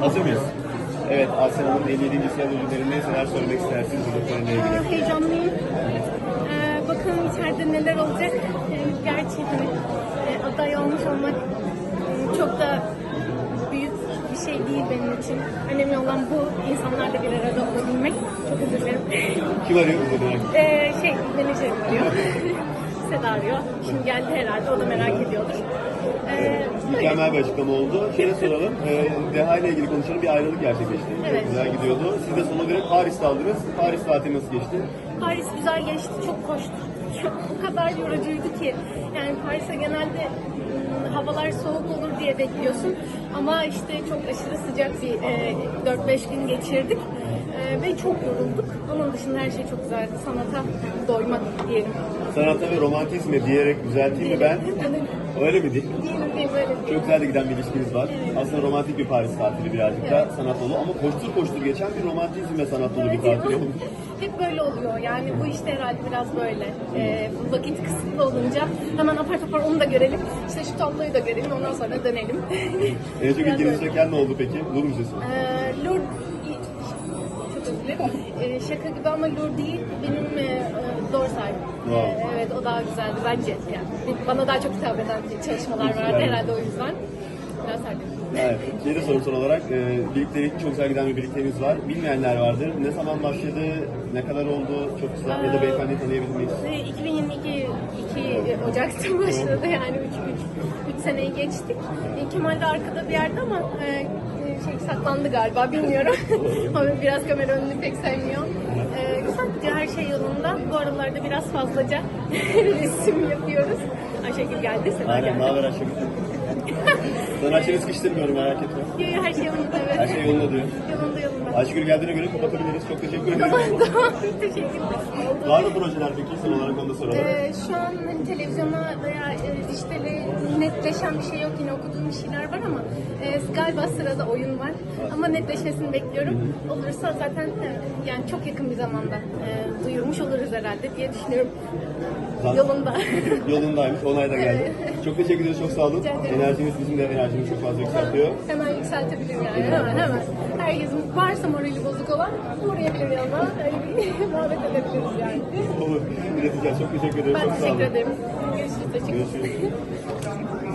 Hazır mıyız? Evet, Asya Hanım'ın 57. sıra ödüllerinde neler söylemek istersiniz törenle ilgili? Ee, heyecanlıyım. Ee, bakalım içeride neler olacak. Ee, gerçi hani e, aday olmuş olmak e, çok da büyük bir şey değil benim için. Önemli olan bu insanlarla bir arada olabilmek. Çok özür dilerim. Kim arıyor bu? Ee, şey, menajerim arıyor. Seda arıyor. Şimdi geldi herhalde. O da merak ediyordur. Ee. Mükemmel bir açıklama oldu. Şöyle soralım, e, Deha ile ilgili konuşalım. Bir ayrılık gerçekleşti. Evet. Çok güzel gidiyordu. Siz de sona göre Paris'te aldınız. Paris tatili nasıl geçti? Paris güzel geçti, çok koştu. Çok, o kadar yorucuydu ki. Yani Paris'e genelde ım, havalar soğuk olur diye bekliyorsun. Ama işte çok aşırı sıcak bir e, 4-5 gün geçirdik. E, ve çok yorulduk. Onun dışında her şey çok güzeldi. Sanata doymak diyelim. Sanata ve romantizme diyerek düzelteyim mi ben? Öyle mi değil? Diyelim diye böyle. Çok güzel de giden bir ilişkiniz var. Aslında romantik bir Paris tatili birazcık da sanat dolu ama koştur koştur geçen bir romantizm ve sanat dolu bir tatil oldu. Hep böyle oluyor. Yani bu işte herhalde biraz böyle. Ee, vakit kısıtlı olunca hemen apar topar onu da görelim. İşte şu tabloyu da görelim ondan sonra dönelim. En çok Biraz ilginizi böyle. çeken ne oldu peki? Nur Müzesi. Ee, Lur Ee, şaka gibi ama Lur değil. Benim e, e, Dorsal. Wow. Ee, evet o daha güzeldi bence. Yani bana daha çok hitap eden çalışmalar vardı Yani. herhalde o yüzden. Biraz sardım. Evet. Şey de soru son olarak e, birliktelik çok güzel giden bir birlikteliğiniz var. Bilmeyenler vardır. Ne zaman başladı? Ne kadar oldu? Çok kısa. Ya da beyefendi tanıyabilir miyiz? Ve 2022 2 Ocak'ta başladı yani 3 3 3 seneyi geçtik. E, Kemal de arkada bir yerde ama e, e, şey saklandı galiba bilmiyorum. ama biraz kamera önünü pek sevmiyor. E, güzel gidiyor her şey yolunda. Bu aralarda biraz fazlaca resim yapıyoruz. Ayşegül geldi, Seda Aynen. Ne haber Ayşegül? Sanatçını sıkıştırmıyorum merak etme. Yo, yo, her şey yolunda evet. Her şey yolunda diyor. Yolunda yolunda. Ayşegül geldiğine göre kapatabiliriz. Çok teşekkür ederim. Tamam tamam teşekkürler. Var mı projeler peki? Son olarak onu da soralım. Ee, şu an hani televizyona veya e, dijitale netleşen bir şey yok. Yine okuduğum bir şeyler var ama e, galiba sırada oyun var. Ama netleşmesini bekliyorum. Olursa zaten e, yani çok yakın bir zamanda e, duyurmuş oluruz herhalde diye düşünüyorum. Zaten- Yolunda. Yolundaymış. Onay da geldi. Çok teşekkür ederiz. Çok sağ olun. Rica ederim. Enerjiniz bizim de enerjimizi çok fazla yükseltiyor. hemen yükseltebilirim yani. Hemen hemen. Herkesin varsa morali bozuk olan uğrayabilir yanına. Öyle bir muhabbet edebiliriz yani. Olur. İleteceğiz. Çok teşekkür ederim. Ben çok sağ olun. teşekkür ederim. Görüşürüz. Teşekkür ederim. Görüşürüz.